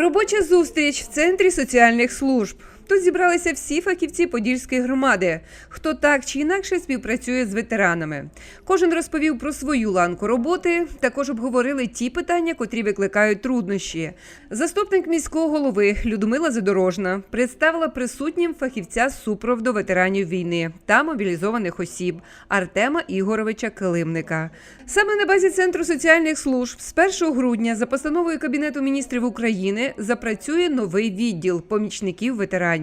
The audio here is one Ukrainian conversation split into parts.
Робоча зустріч в центрі соціальних служб. Тут зібралися всі фахівці Подільської громади, хто так чи інакше співпрацює з ветеранами. Кожен розповів про свою ланку роботи. Також обговорили ті питання, котрі викликають труднощі. Заступник міського голови Людмила Задорожна представила присутнім фахівця супроводу ветеранів війни та мобілізованих осіб Артема Ігоровича Килимника. Саме на базі центру соціальних служб з 1 грудня за постановою Кабінету міністрів України запрацює новий відділ помічників ветеранів.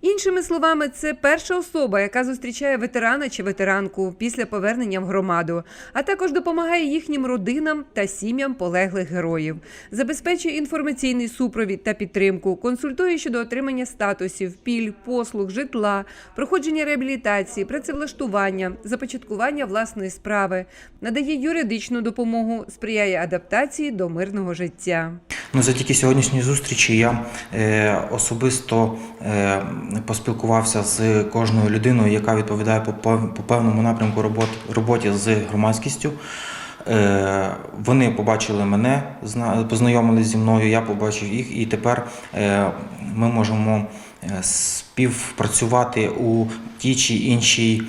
Іншими словами, це перша особа, яка зустрічає ветерана чи ветеранку після повернення в громаду, а також допомагає їхнім родинам та сім'ям полеглих героїв, забезпечує інформаційний супровід та підтримку, консультує щодо отримання статусів, пільг, послуг, житла, проходження реабілітації, працевлаштування, започаткування власної справи, надає юридичну допомогу, сприяє адаптації до мирного життя. Ну, завдяки сьогоднішній зустрічі я е, особисто е, поспілкувався з кожною людиною, яка відповідає по, певному напрямку робот, роботі з громадськістю. Е, вони побачили мене, зна- познайомились зі мною, я побачив їх, і тепер ми можемо співпрацювати у тій чи іншій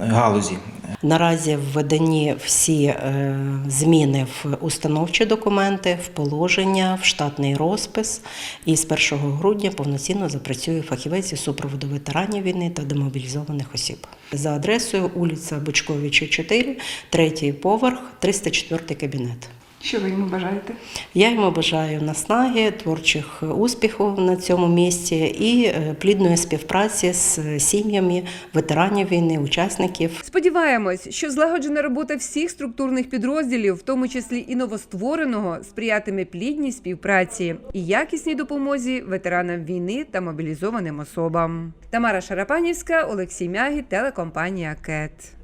галузі. Наразі введені всі е, зміни в установчі документи, в положення, в штатний розпис. І з 1 грудня повноцінно запрацює фахівець із супроводу ветеранів війни та демобілізованих осіб. За адресою вулиця Бочковича, 4, третій поверх, 304 кабінет. Що ви йому бажаєте? Я йому бажаю наснаги, творчих успіхів на цьому місці і е, плідної співпраці з сім'ями ветеранів війни, учасників Сподіваємось, що злагоджена робота всіх структурних підрозділів, в тому числі і новоствореного, сприятиме плідній співпраці і якісній допомозі ветеранам війни та мобілізованим особам. Тамара Шарапанівська, Олексій Мягі, телекомпанія КЕТ.